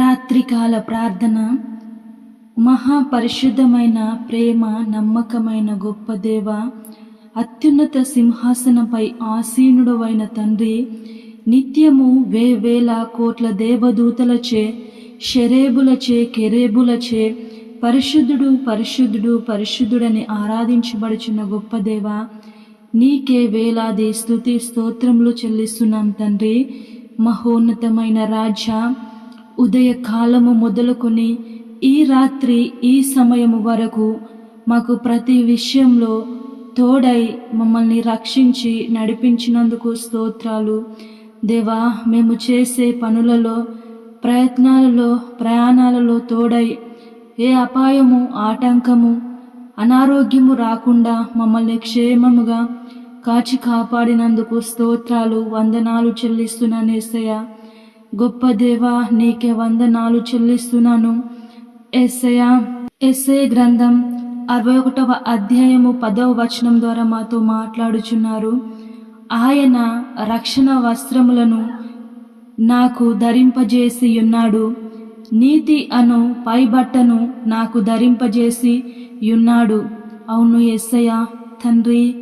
రాత్రికాల ప్రార్థన మహాపరిశుద్ధమైన ప్రేమ నమ్మకమైన గొప్ప దేవ అత్యున్నత సింహాసనంపై ఆసీనుడవైన తండ్రి నిత్యము వేవేల కోట్ల దేవదూతలచే షరేబులచే కెరేబులచే పరిశుద్ధుడు పరిశుద్ధుడు పరిశుద్ధుడని ఆరాధించబడుచున్న గొప్ప దేవ నీకే వేలాది స్థుతి స్తోత్రములు చెల్లిస్తున్నాం తండ్రి మహోన్నతమైన రాజ్య ఉదయకాలము మొదలుకొని ఈ రాత్రి ఈ సమయము వరకు మాకు ప్రతి విషయంలో తోడై మమ్మల్ని రక్షించి నడిపించినందుకు స్తోత్రాలు. దేవా మేము చేసే పనులలో ప్రయత్నాలలో ప్రయాణాలలో తోడై ఏ అపాయము ఆటంకము అనారోగ్యము రాకుండా మమ్మల్ని క్షేమముగా కాచి కాపాడినందుకు స్తోత్రాలు వందనాలు చెల్లిస్తున్నానేసయ్యా గొప్ప దేవా నీకే వందనాలు చెల్లిస్తున్నాను. ఎస్ఐ ఎస్ఐ గ్రంథం అరవై ఒకటవ అధ్యాయము పదవ వచనం ద్వారా మాతో మాట్లాడుచున్నారు. ఆయన రక్షణ వస్త్రములను నాకు ధరింపజేసి ఉన్నాడు. నీతి అను పైబట్టను నాకు ధరింపజేసి ఉన్నాడు. అవును ఎస్సయ్య తండ్రి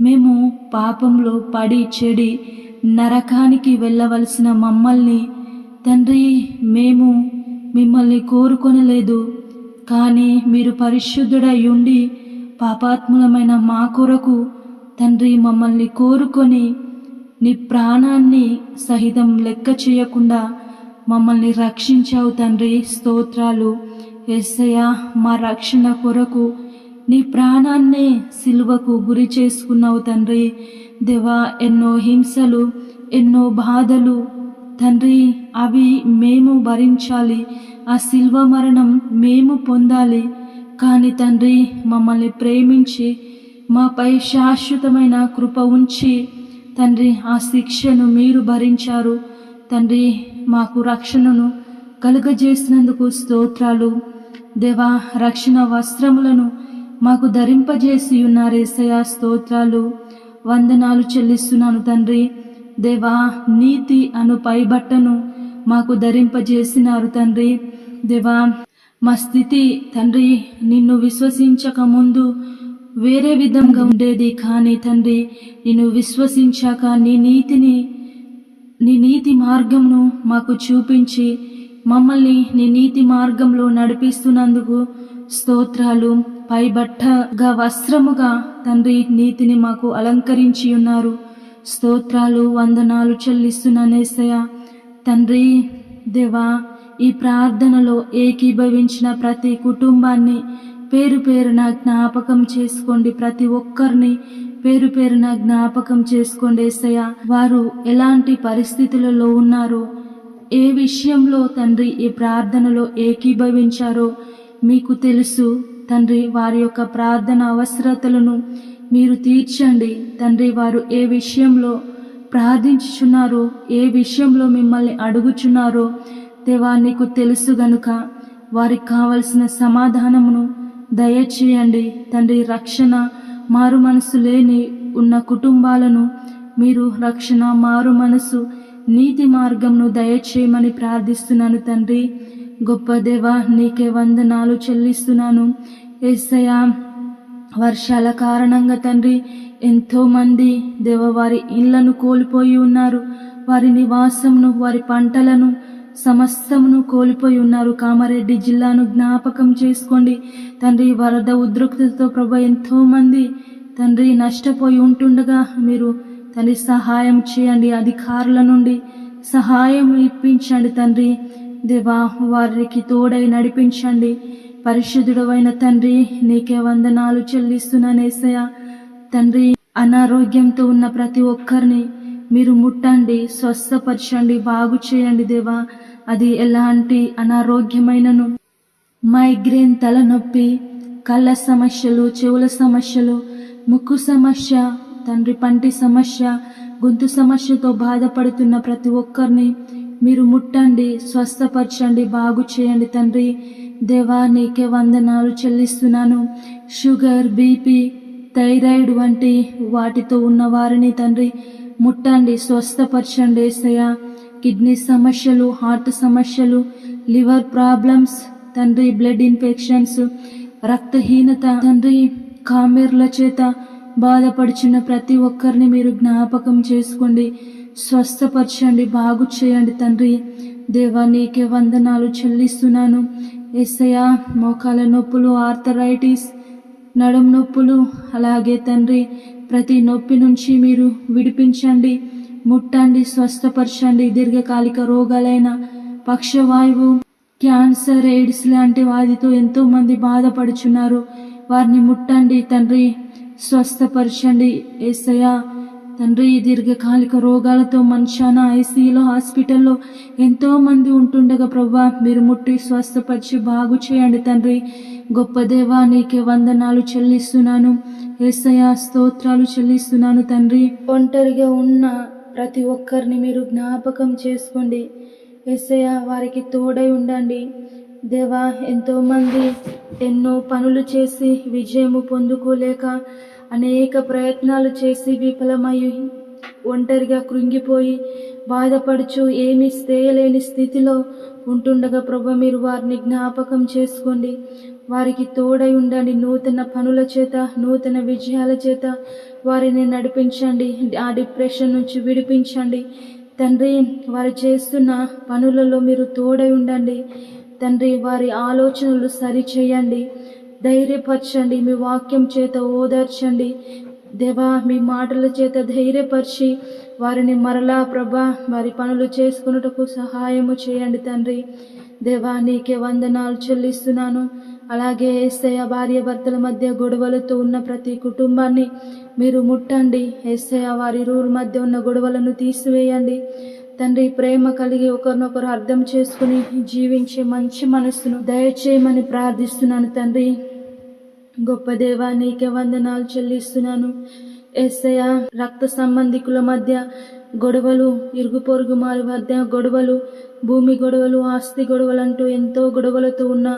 మేము పాపంలో పడి చెడి నరకానికి వెళ్ళవలసిన మమ్మల్ని తండ్రి మేము మిమ్మల్ని కోరుకొనలేదు కానీ మీరు పరిశుద్ధుడై ఉండి పాపాత్ములమైన మా కొరకు తండ్రి మమ్మల్ని కోరుకొని నీ ప్రాణాన్ని సహితం లెక్క చేయకుండా మమ్మల్ని రక్షించావు తండ్రి. స్తోత్రాలు. ఎస్సయ మా రక్షణ కొరకు నీ ప్రాణాన్నే సిలువకు గురి చేసుకున్నావు తండ్రి. దేవా ఎన్నో హింసలు ఎన్నో బాధలు తండ్రి అవి మేము భరించాలి. ఆ శిల్వ మరణం మేము పొందాలి. కానీ తండ్రి మమ్మల్ని ప్రేమించి మాపై శాశ్వతమైన కృప ఉంచి తండ్రి ఆ శిక్షను మీరు భరించారు. తండ్రి మాకు రక్షణను కలుగజేసినందుకు స్తోత్రాలు. దేవా రక్షణ వస్త్రములను మాకు ధరింపజేసి ఉన్నారేసయ స్తోత్రాలు. వందనాలు చెల్లిస్తున్నాను తండ్రి. దేవా నీతి అను పైబట్టను మాకు ధరింపజేసినారు తండ్రి. దేవా మా స్థితి తండ్రి నిన్ను విశ్వసించక ముందు వేరే విధంగా ఉండేది కానీ తండ్రి నిన్ను విశ్వసించాక నీ నీతిని నీ నీతి మార్గంను మాకు చూపించి మమ్మల్ని నీ నీతి మార్గంలో నడిపిస్తున్నందుకు స్తోత్రాలు. పైబట్టగా వస్త్రముగా తండ్రి నీతిని మాకు అలంకరించి ఉన్నారు. స్తోత్రాలు వందనాలు చెల్లిస్తున్నానేసయ తండ్రి దేవా ఈ ప్రార్థనలో ఏకీభవించిన ప్రతి కుటుంబాన్ని పేరు పేరున జ్ఞాపకం చేసుకోండి ప్రతి ఒక్కరిని. పేరు పేరున జ్ఞాపకం చేసుకోండి ఏసయ్య. వారు ఎలాంటి పరిస్థితులలో ఉన్నారో ఏ విషయంలో తండ్రి ఈ ప్రార్థనలో ఏకీభవించారో మీకు తెలుసు. తండ్రి వారి యొక్క ప్రార్థన అవసరతలను మీరు తీర్చండి. తండ్రి వారు ఏ విషయంలో ప్రార్థించుచున్నారో ఏ విషయంలో మిమ్మల్ని అడుగుచున్నారో దేవా నీకు తెలుసు గనుక వారికి కావలసిన సమాధానమును దయచేయండి. తండ్రి రక్షణ మారు మనసు లేని ఉన్న కుటుంబాలను మీరు రక్షణ మారు మనసు నీతి మార్గంను దయచేయమని ప్రార్థిస్తున్నాను తండ్రి. గొప్ప దేవా నీకే వందనాలు చెల్లిస్తున్నాను. ఏసయా వర్షాల కారణంగా తండ్రి ఎంతోమంది దేవ వారి ఇళ్ళను కోల్పోయి ఉన్నారు. వారి నివాసమును వారి పంటలను సమస్తమును కోల్పోయి ఉన్నారు. కామారెడ్డి జిల్లాను జ్ఞాపకం చేసుకోండి. తండ్రి వరద ఉద్రిక్తతో ప్రభు ఎంతోమంది తండ్రి నష్టపోయి ఉంటుండగా మీరు తండ్రి సహాయం చేయండి. అధికారుల నుండి సహాయం ఇప్పించండి తండ్రి. దేవా వారికి తోడై నడిపించండి. పరిశుద్ధుడవైన తండ్రి నీకే వందనాలు చెల్లిస్తున్నానేసయ తండ్రి అనారోగ్యంతో ఉన్న ప్రతి ఒక్కరిని మీరు ముట్టండి స్వస్థపరచండి బాగు చేయండి దేవా. అది ఎలాంటి అనారోగ్యమైనను? మైగ్రేన్ తలనొప్పి కళ్ళ సమస్యలు చెవుల సమస్యలు ముక్కు సమస్య తండ్రి పంటి సమస్య గొంతు సమస్యతో బాధపడుతున్న ప్రతి ఒక్కరిని మీరు ముట్టండి స్వస్థపరచండి బాగు చేయండి తండ్రి. దేవా నీకే వందనాలు చెల్లిస్తున్నాను. షుగర్ బీపీ థైరాయిడ్ వంటి వాటితో ఉన్న వారిని తండ్రి ముట్టండి స్వస్థపరచండి ఏసయ్య. కిడ్నీ సమస్యలు హార్ట్ సమస్యలు లివర్ ప్రాబ్లమ్స్ తండ్రి బ్లడ్ ఇన్ఫెక్షన్స్ రక్తహీనత. తండ్రి కామెర్ల చేత బాధపడుచున్న ప్రతి ఒక్కరిని మీరు జ్ఞాపకం చేసుకోండి. స్వస్థపరచండి బాగు చేయండి తండ్రి. దేవా నీకే వందనాలు చెల్లిస్తున్నాను. ఎస్ఐయా మోకాల నొప్పులు ఆర్థరైటిస్ నడుం నొప్పులు అలాగే తండ్రి ప్రతి నొప్పి నుంచి మీరు విడిపించండి ముట్టండి స్వస్థపరచండి. దీర్ఘకాలిక రోగాలైన పక్షవాయువు క్యాన్సర్ ఎయిడ్స్ లాంటి వాటితో ఎంతోమంది బాధపడుచున్నారు. వారిని ముట్టండి తండ్రి స్వస్థపరచండి. ఏసయ్యా తండ్రి ఈ దీర్ఘకాలిక రోగాలతో మనుషాన ఐసీలో హాస్పిటల్లో ఎంతో మంది ఉంటుండగా ప్రభా మీరు ముట్టి స్వస్థపరిచి బాగు చేయండి తండ్రి. గొప్ప దేవా నీకే వందనాలు చెల్లిస్తున్నాను. ఏసయ స్తోత్రాలు చెల్లిస్తున్నాను తండ్రి. ఒంటరిగా ఉన్న ప్రతి ఒక్కరిని మీరు జ్ఞాపకం చేసుకోండి. ఏసయ్య వారికి తోడై ఉండండి. దేవా ఎంతోమంది ఎన్నో పనులు చేసి విజయము పొందుకోలేక అనేక ప్రయత్నాలు చేసి విఫలమై ఒంటరిగా కృంగిపోయి బాధపడుచు ఏమీ చేయలేని స్థితిలో ఉంటుండగా ప్రభు మీరు వారిని జ్ఞాపకం చేసుకోండి. వారికి తోడై ఉండండి. నూతన పనుల చేత నూతన విజయాల చేత వారిని నడిపించండి. ఆ డిప్రెషన్ నుంచి విడిపించండి. తండ్రి వారు చేస్తున్న పనులలో మీరు తోడై ఉండండి. తండ్రి వారి ఆలోచనలు సరిచేయండి. ధైర్యపరచండి మీ వాక్యం చేత ఓదార్చండి. దేవా మీ మాటల చేత ధైర్యపరిచి వారిని మరలా ప్రభా వారి పనులు చేసుకున్నటకు సహాయము చేయండి తండ్రి. దేవా నీకే వందనాలు చెల్లిస్తున్నాను. అలాగే ఏసయ్య భార్య భర్తల మధ్య గొడవలతో ఉన్న ప్రతి కుటుంబాన్ని మీరు ముట్టండి. ఏసయ్య వారి రూల్ మధ్య ఉన్న గొడవలను తీసివేయండి. తండ్రి ప్రేమ కలిగి ఒకరినొకరు అర్థం చేసుకుని జీవించే మంచి మనస్సును దయచేయమని ప్రార్థిస్తున్నాను తండ్రి. గొప్ప దేవా నీకే వందనాలు చెల్లిస్తున్నాను. ఎస్ఐ రక్త సంబంధికుల మధ్య గొడవలు ఇరుగు పొరుగు వారి మధ్య గొడవలు భూమి గొడవలు ఆస్తి గొడవలు అంటూ ఎంతో గొడవలతో ఉన్న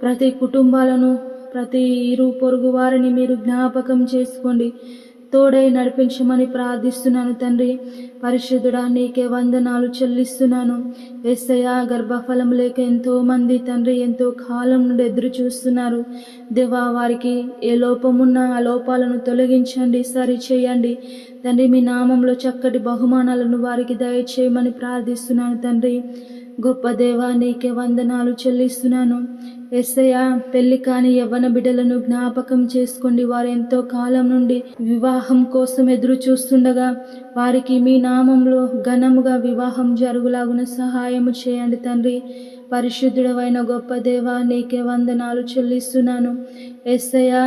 ప్రతి కుటుంబాలను ప్రతి ఇరు పొరుగు వారిని మీరు జ్ఞాపకం చేసుకోండి. తోడై నడిపించమని ప్రార్థిస్తున్నాను తండ్రి. పరిశుద్ధుడా నీకే వందనాలు చెల్లిస్తున్నాను. ఎస్ఐయా గర్భఫలం లేక ఎంతో మంది తండ్రి ఎంతో కాలం నుండి ఎదురు చూస్తున్నారు. దేవా వారికి ఏ లోపమున్నా ఆ లోపాలను తొలగించండి సరి చేయండి తండ్రి మీ నామంలో చక్కటి బహుమానాలను వారికి దయచేయమని ప్రార్థిస్తున్నాను తండ్రి. గొప్ప దేవా నీకే వందనాలు చెల్లిస్తున్నాను. ఎస్ఐయా పెళ్ళి కాని యవ్వన బిడ్డలను జ్ఞాపకం చేసుకోండి. వారు ఎంతో కాలం నుండి వివాహం కోసం ఎదురు చూస్తుండగా వారికి మీ నామంలో ఘనముగా వివాహం జరుగులాగున సహాయము చేయండి తండ్రి. పరిశుద్ధుడవైన గొప్ప దేవా నీకే వందనాలు చెల్లిస్తున్నాను. ఎస్ఐయా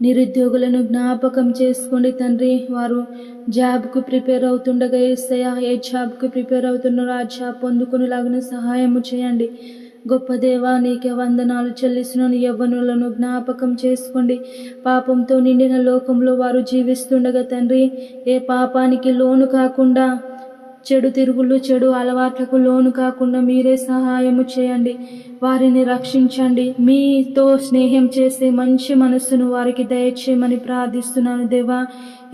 నిరుద్యోగులను జ్ఞాపకం చేసుకోండి తండ్రి. వారు జాబ్కు ప్రిపేర్ అవుతుండగా ఏసయ్య ఏ జాబ్కు ప్రిపేర్ అవుతున్నారో ఆ జాబ్ పొందుకునేలాగిన సహాయము చేయండి. గొప్ప దేవా నీకే వందనాలు చెల్లిస్తున్నాను. యవ్వనులను జ్ఞాపకం చేసుకోండి. పాపంతో నిండిన లోకంలో వారు జీవిస్తుండగా తండ్రి ఏ పాపానికి లోను కాకుండా చెడు తిరుగులు చెడు అలవాట్లకు లోను కాకుండా మీరే సహాయము చేయండి. వారిని రక్షించండి. మీతో స్నేహం చేసే మంచి మనస్సును వారికి దయచేయమని ప్రార్థిస్తున్నాను దేవా.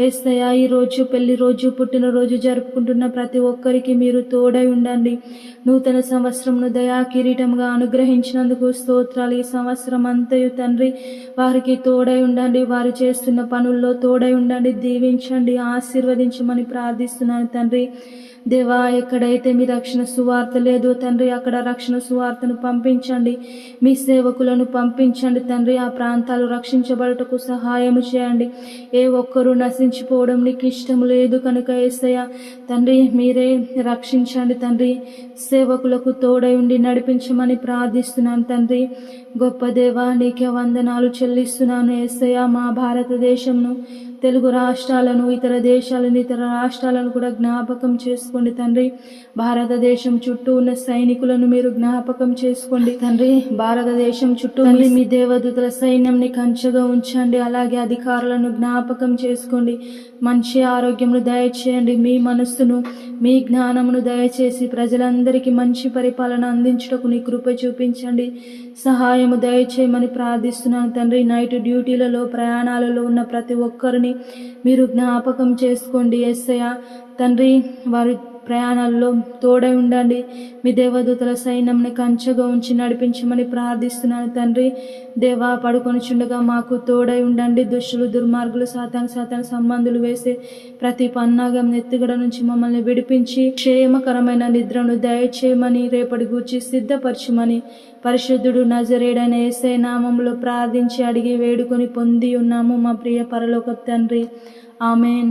ఏస్తయ్య ఈ రోజు పెళ్ళి రోజు పుట్టినరోజు జరుపుకుంటున్న ప్రతి ఒక్కరికి మీరు తోడై ఉండండి. నూతన సంవత్సరంను దయా కిరీటంగా అనుగ్రహించినందుకు స్తోత్రాలు. ఈ సంవత్సరం అంతయు తండ్రి వారికి తోడై ఉండండి. వారు చేస్తున్న పనుల్లో తోడై ఉండండి. దీవించండి. ఆశీర్వదించమని ప్రార్థిస్తున్నాను తండ్రి. దేవా ఎక్కడైతే మీ రక్షణ సువార్త లేదో తండ్రి అక్కడ రక్షణ సువార్తను పంపించండి. మీ సేవకులను పంపించండి తండ్రి. ఆ ప్రాంతాలు రక్షించబడటకు సహాయం చేయండి. ఏ ఒక్కరూ నశించిపోవడం నీకు ఇష్టం లేదు కనుక ఏసయ్య. తండ్రి మీరే రక్షించండి తండ్రి. సేవకులకు తోడై ఉండి నడిపించమని ప్రార్థిస్తున్నాను తండ్రి. గొప్ప దేవా నీకే వందనాలు చెల్లిస్తున్నాను ఏసయ్య. మా భారతదేశంను తెలుగు రాష్ట్రాలను ఇతర దేశాలను ఇతర రాష్ట్రాలను కూడా జ్ఞాపకం చేసుకోండి తండ్రి. భారతదేశం చుట్టూ ఉన్న సైనికులను మీరు జ్ఞాపకం చేసుకోండి తండ్రి. భారతదేశం చుట్టూ మళ్ళీ మీ దేవదూతల సైన్యంని కంచగా ఉంచండి. అలాగే అధికారులను జ్ఞాపకం చేసుకోండి. మంచి ఆరోగ్యమును దయచేయండి. మీ మనస్సును మీ జ్ఞానమును దయచేసి ప్రజలందరికీ మంచి పరిపాలన అందించుటకు నీ కృప చూపించండి. సహాయము దయచేయమని ప్రార్థిస్తున్నాను తండ్రి. నైట్ డ్యూటీలలో ప్రయాణాలలో ఉన్న ప్రతి ఒక్కరిని మీరు జ్ఞాపకం చేసుకోండి ఎస్సయ తండ్రి వారు ప్రయాణాల్లో తోడై ఉండండి. మీ దేవదూతల సైన్యంని కంచగా ఉంచి నడిపించమని ప్రార్థిస్తున్నాను తండ్రి. దేవా పడుకొని చుండగా మాకు తోడై ఉండండి. దుష్టులు దుర్మార్గులు సాతాను సాతాను సంబంధులు వేసే ప్రతి పన్నాగం ఎత్తుగడ నుంచి మమ్మల్ని విడిపించి క్షేమకరమైన నిద్రను దయచేయమని రేపటి గూర్చి సిద్ధపరచమని పరిశుద్ధుడు నజరేడైన ఏసై నామంలో ప్రార్థించి అడిగి వేడుకొని పొంది ఉన్నాము మా ప్రియ పరలోక తండ్రి. ఆమెన్.